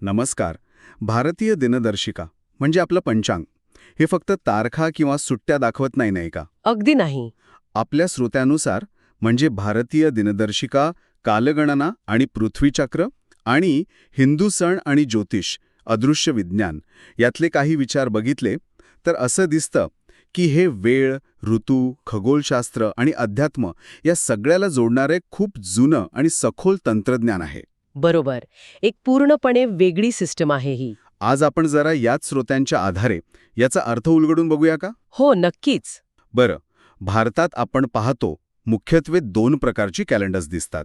नमस्कार. भारतीय दिनदर्शिका म्हणजे आपलं पंचांग. हे फक्त तारखा किंवा सुट्ट्या दाखवत नाही नाही का? अगदी नाही. आपल्या श्रोत्यानुसार म्हणजे भारतीय दिनदर्शिका कालगणना आणि पृथ्वीचक्र आणि हिंदू सण आणि ज्योतिष अदृश्य विज्ञान यातले काही विचार बघितले तर असं दिसतं की हे वेळ ऋतू खगोलशास्त्र आणि अध्यात्म या सगळ्याला जोडणारे खूप जुनं आणि सखोल तंत्रज्ञान आहे. बरोबर. एक पूर्णपणे वेगळी सिस्टम आहे ही. आज आपण जरा याच श्रोत्यांच्या आधारे याचा अर्थ उलगडून बघूया का? हो नक्कीच. बरं. भारतात आपण पाहतो मुख्यत्वे दोन प्रकारची कॅलेंडर्स दिसतात.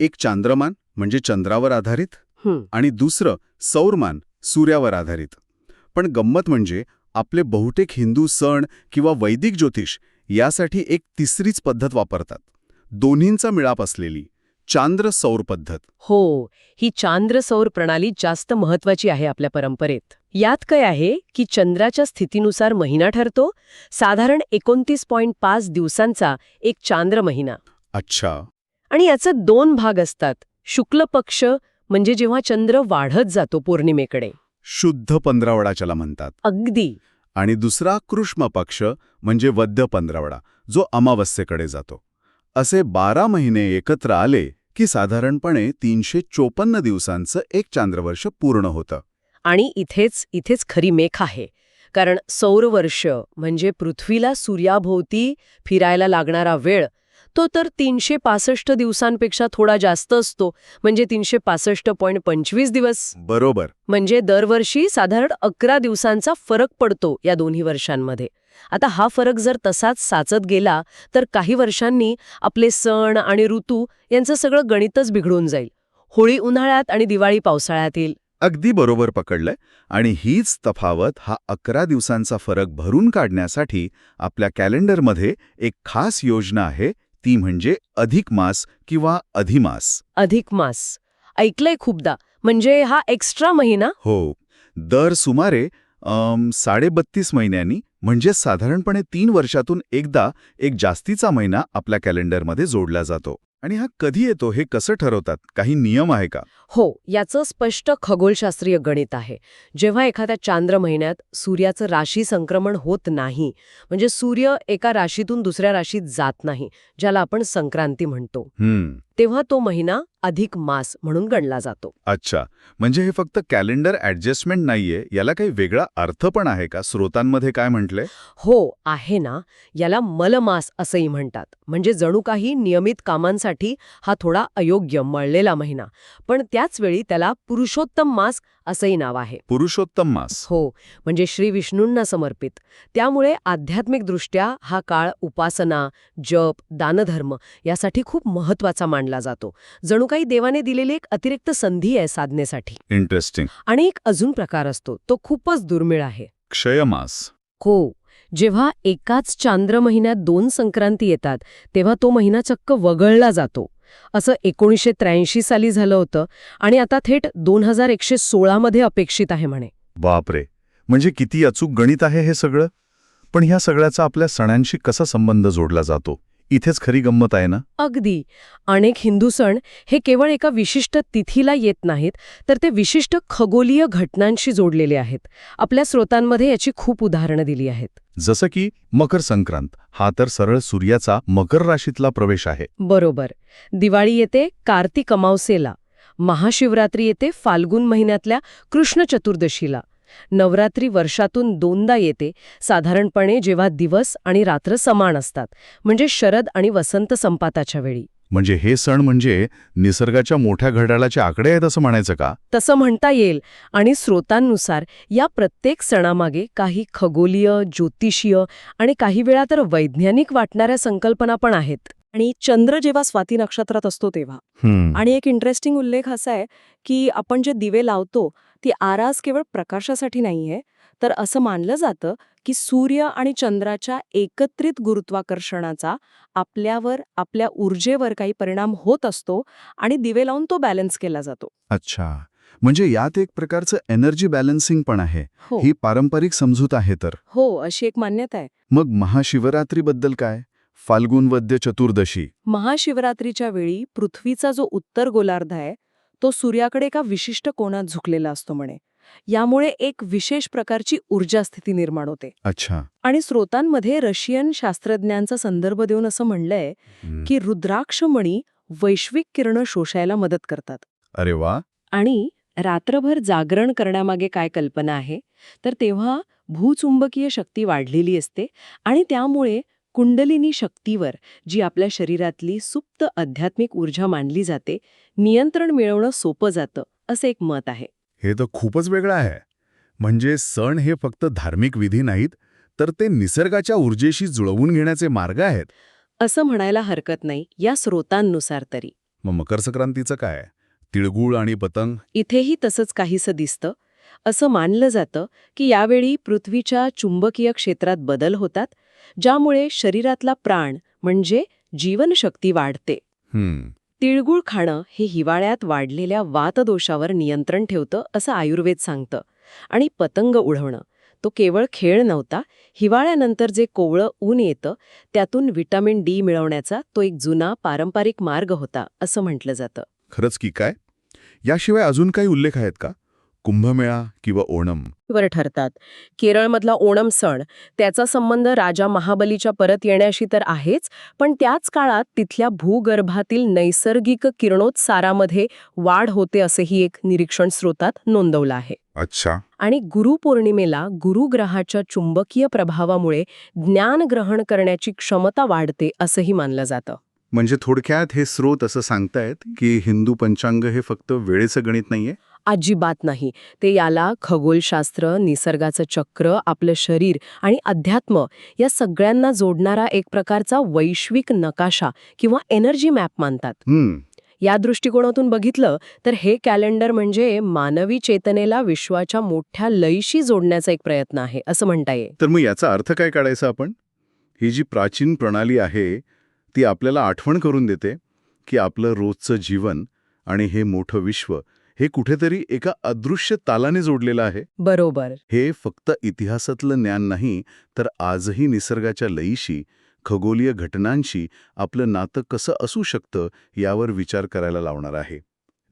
एक चांद्रमान म्हणजे चंद्रावर आधारित आणि दुसरं सौरमान सूर्यावर आधारित. पण गंमत म्हणजे आपले बहुतेक हिंदू सण किंवा वैदिक ज्योतिष यासाठी एक तिसरीच पद्धत वापरतात. दोन्हींचा मिळाप असलेली. चांद्र सौर पद्धत. हो ही चांद्र सौर प्रणाली जास्त महत्वाची आहे आपल्या परंपरेत. यात काय आहे की चंद्राच्या स्थितीनुसार महिना ठरतो साधारण एकोणतीस पॉइंट पाच दिवसांचा एक चांद्र महिना. अच्छा. आणि याचे दोन भाग असतात शुक्ल पक्ष म्हणजे जेव्हा चंद्र वाढत जातो पौर्णिमेकडे. शुद्ध पंधरावडा ज्याला म्हणतात. अगदी. आणि दुसरा कृष्ण पक्ष म्हणजे वद्य पंधरावडा जो अमावस्येकडे जातो. असे बारा महिने एकत्र आले की साधारणपणे तीनशे चोपन्न दिवसांचं एक चांद्रवर्ष पूर्ण होतं. आणि इथेच इथेच खरी मेख आहे. कारण सौरवर्ष म्हणजे पृथ्वीला सूर्याभोवती फिरायला लागणारा वेळ तो तर तीनशे पासष्ट दिवसांपेक्षा थोडा जास्त असतो म्हणजे तीनशे पासष्ट पॉईंट पंचवीस दिवस. बरोबर. म्हणजे दरवर्षी साधारण अकरा दिवसांचा फरक पडतो या दोन्ही वर्षांमध्ये. आता हा फरक जर तसाच साचत गेला तर काही वर्षांनी आपले सण आणि ऋतू यांचं सगळं गणितच बिघडून जाईल. होळी उन्हाळ्यात आणि दिवाळी पावसाळ्यात येईल. अगदी बरोबर पकडलंय आणि हीच तफावत हा अकरा दिवसांचा फरक भरून काढण्यासाठी आपल्या कॅलेंडरमध्ये एक खास योजना आहे ती म्हणजे अधिक मास किंवा अधिमास. अधिक मास. ऐकलंय खूपदा. म्हणजे हा एक्स्ट्रा महिना? हो. दर सुमारे साडेबत्तीस महिन्यांनी म्हणजे साधारणपणे तीन वर्षातून एकदा एक जास्तीचा महिना आपल्या कॅलेंडरमध्ये जोडला जातो. आणि हा कधी येतो हे कसं ठरवतात? काही नियम आहे का? हो याचं स्पष्ट खगोलशास्त्रीय गणित आहे. जेव्हा एखाद्या चांद्र महिन्यात सूर्याचं राशी संक्रमण होत नाही म्हणजे सूर्य एका राशीतून दुसऱ्या राशीत जात नाही ज्याला आपण संक्रांती म्हणतो. तेव्हा तो महिना अधिक मास म्हणून गणला जातो. अच्छा. म्हणजे हे फक्त कॅलेंडर ॲडजस्टमेंट नाहीये याला काही वेगळा अर्थ पण आहे का? स्रोतांमध्ये काय म्हटलंय हो आहे ना. याला मलमास असंही म्हणतात. म्हणजे जणू काही नियमित कामांसाठी हा थोडा अयोग्य मळलेला महिना. पण त्याचवेळी त्याला पुरुषोत्तम मास असंही नाव आहे. पुरुषोत्तम मास. हो म्हणजे श्री विष्णूंना समर्पित. त्यामुळे आध्यात्मिकदृष्ट्या हा काळ उपासना जप दानधर्म यासाठी खूप महत्त्वाचा मानला जातो. जणू काही देवाने दिलेली एक अतिरिक्त संधी आहे साधनेसाठी. इंटरेस्टिंग आणि एक अजून प्रकार असतो तो खूपच दुर्मिळ आहे. क्षयमास. हो जेव्हा एकाच चांद्र महिन्यात दोन संक्रांती येतात तेव्हा तो महिना चक्क वगळला जातो. असं एकोणीसशे त्र्याऐंशी साली झालं होतं आणि आता थेट दोन हजार एकशे सोळामध्ये अपेक्षित आहे म्हणे. बापरे म्हणजे किती अचूक गणित आहे हे सगळं? पण ह्या सगळ्याचा आपल्या सणांशी कसा संबंध जोडला जातो? इथेच खरी गंमत आहे ना? अगदी. अनेक हिंदू सण हे केवळ एका विशिष्ट तिथीला येत नाहीत तर ते विशिष्ट खगोलीय घटनांशी जोडलेले आहेत. आपल्या स्रोतांमध्ये याची खूप उदाहरणं दिली आहेत. जसं की मकर संक्रांत हा तर सरळ सूर्याचा मकर राशीतला प्रवेश आहे. बरोबर. दिवाळी येते कार्तिक अमावस्येला. महाशिवरात्री येते फाल्गुन महिन्यातल्या कृष्ण चतुर्दशीला. नवरात्री वर्षातून दोनदा येते साधारणपणे जेव्हा दिवस आणि रात्र समान असतात म्हणजे शरद आणि वसंत संपाताच्या वेळी. म्हणजे हे सण म्हणजे निसर्गाच्या मोठ्या घड्याळाचे आकडे आहेत असं म्हणायचं का? तसं म्हणता येईल आणि स्रोतांनुसार या प्रत्येक सणामागे काही खगोलीय ज्योतिषीय आणि काही वेळा तर वैज्ञानिक वाटणाऱ्या संकल्पना पण आहेत. आणि चंद्र जेव्हा स्वाती नक्षत्रात असतो तेव्हा. आणि एक इंटरेस्टिंग उल्लेख असा आहे की आपण जे दिवे लावतो ती आरास केवळ प्रकाशासाठी नाहीये तर असं मानलं जातं की सूर्य आणि चंद्राच्या एकत्रित गुरुत्वाकर्षणाचा आपल्यावर आपल्या ऊर्जेवर काही परिणाम होत असतो आणि दिवे लावून तो बॅलन्स केला जातो. अच्छा. म्हणजे यात एक प्रकारचं एनर्जी बॅलन्सिंग पण आहे. हो. ही पारंपरिक समजूत आहे तर. हो अशी एक मान्यता आहे. मग महाशिवरात्रीबद्दल काय? फाल्गुन वद्य चतुर्दशी. महाशिवरात्रीच्या वेळी पृथ्वीचा जो उत्तर गोलार्ध आहे तो सूर्याकडे एका विशिष्ट कोणात झुकलेला असतो म्हणे. यामुळे एक विशेष प्रकारची ऊर्जा स्थिती निर्माण होते. अच्छा. आणि स्रोतांमध्ये रशियन शास्त्रज्ञांचा संदर्भ देऊन असं म्हणलंय. की रुद्राक्षमणी वैश्विक किरणं शोषायला मदत करतात. अरे वा. आणि रात्रभर जागरण करण्यामागे काय कल्पना आहे? तर तेव्हा भूचुंबकीय शक्ती वाढलेली असते आणि त्यामुळे कुंडलिनी शक्तीवर जी आपल्या शरीरातली सुप्त आध्यात्मिक ऊर्जा मानली जाते नियंत्रण मिळवणं सोपं जातं असं एक मत आहे. हे तर खूपच वेगळं आहे. म्हणजे सण हे फक्त धार्मिक विधी नाहीत तर ते निसर्गाच्या ऊर्जेशी जुळवून घेण्याचे मार्ग आहेत. असं म्हणायला हरकत नाही या स्रोतांनुसार तरी. मग मकर संक्रांतीचं काय? तिळगुळ आणि पतंग? इथेही तसंच काहीसं दिसतं असं मानलं जातं की यावेळी पृथ्वीच्या चुंबकीय क्षेत्रात बदल होतात ज्यामुळे शरीरातला प्राण म्हणजे जीवनशक्ती वाढते. तिळगुळ खाणं हे हिवाळ्यात वाढलेल्या वातदोषावर नियंत्रण ठेवतं असं आयुर्वेद सांगतं. आणि पतंग उडवणं तो केवळ खेळ नव्हता हिवाळ्यानंतर जे कोवळं ऊन येतं त्यातून व्हिटॅमिन डी मिळवण्याचा तो एक जुना पारंपरिक मार्ग होता असं म्हटलं जातं. खरंच की काय? याशिवाय अजून काही उल्लेख आहेत का? कुंभमेळा किंवा ओणम. वर ठरतात. केरळमधला ओणम सण त्याचा संबंध राजा महाबलीच्या परत येण्याशी तर आहेच पण त्याच काळात तिथल्या भूगर्भातील नैसर्गिक किरणोत्सारामध्ये वाढ होते असेही एक निरीक्षण स्रोतात नोंदवलं आहे. अच्छा. आणि गुरुपौर्णिमेला गुरुग्रहाच्या चुंबकीय प्रभावामुळे ज्ञान ग्रहण करण्याची क्षमता वाढते असंही मानलं जातं. म्हणजे थोडक्यात हे स्रोत असं सांगतायत की हिंदू पंचांग हे फक्त वेळेचं गणित नाहीये? अजिबात नाही. ते याला खगोलशास्त्र निसर्गाचं चक्र आपलं शरीर आणि अध्यात्म या सगळ्यांना जोडणारा एक प्रकारचा वैश्विक नकाशा किंवा एनर्जी मॅप मानतात. या दृष्टिकोनातून बघितलं तर हे कॅलेंडर म्हणजे मानवी चेतनेला विश्वाच्या मोठ्या लयीशी जोडण्याचा एक प्रयत्न आहे असं म्हणता येईल. तर मग याचा अर्थ काय काढायचा आपण? ही जी प्राचीन प्रणाली आहे ती आपल्याला आठवण करून देते की आपलं रोजचं जीवन आणि हे मोठं विश्व हे कुठेतरी एका अदृश्य तालाने जोडलेलं आहे. बरोबर. हे फक्त इतिहासातलं ज्ञान नाही तर आजही निसर्गाच्या लयीशी खगोलीय घटनांशी आपलं नातं कसं असू शकतं यावर विचार करायला लावणार आहे.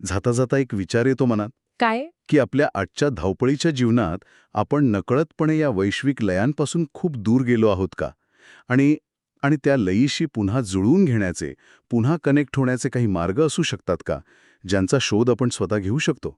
जाता जाता एक विचार येतो मनात. काय? की आपल्या आजच्या धावपळीच्या जीवनात आपण नकळतपणे या वैश्विक लयांपासून खूप दूर गेलो आहोत का? आणि आणि त्या लयीशी पुन्हा जुळवून घेण्याचे पुन्हा कनेक्ट होण्याचे काही मार्ग असू शकतात का? ज्यांचा शोध आपण स्वतः घेऊ शकतो.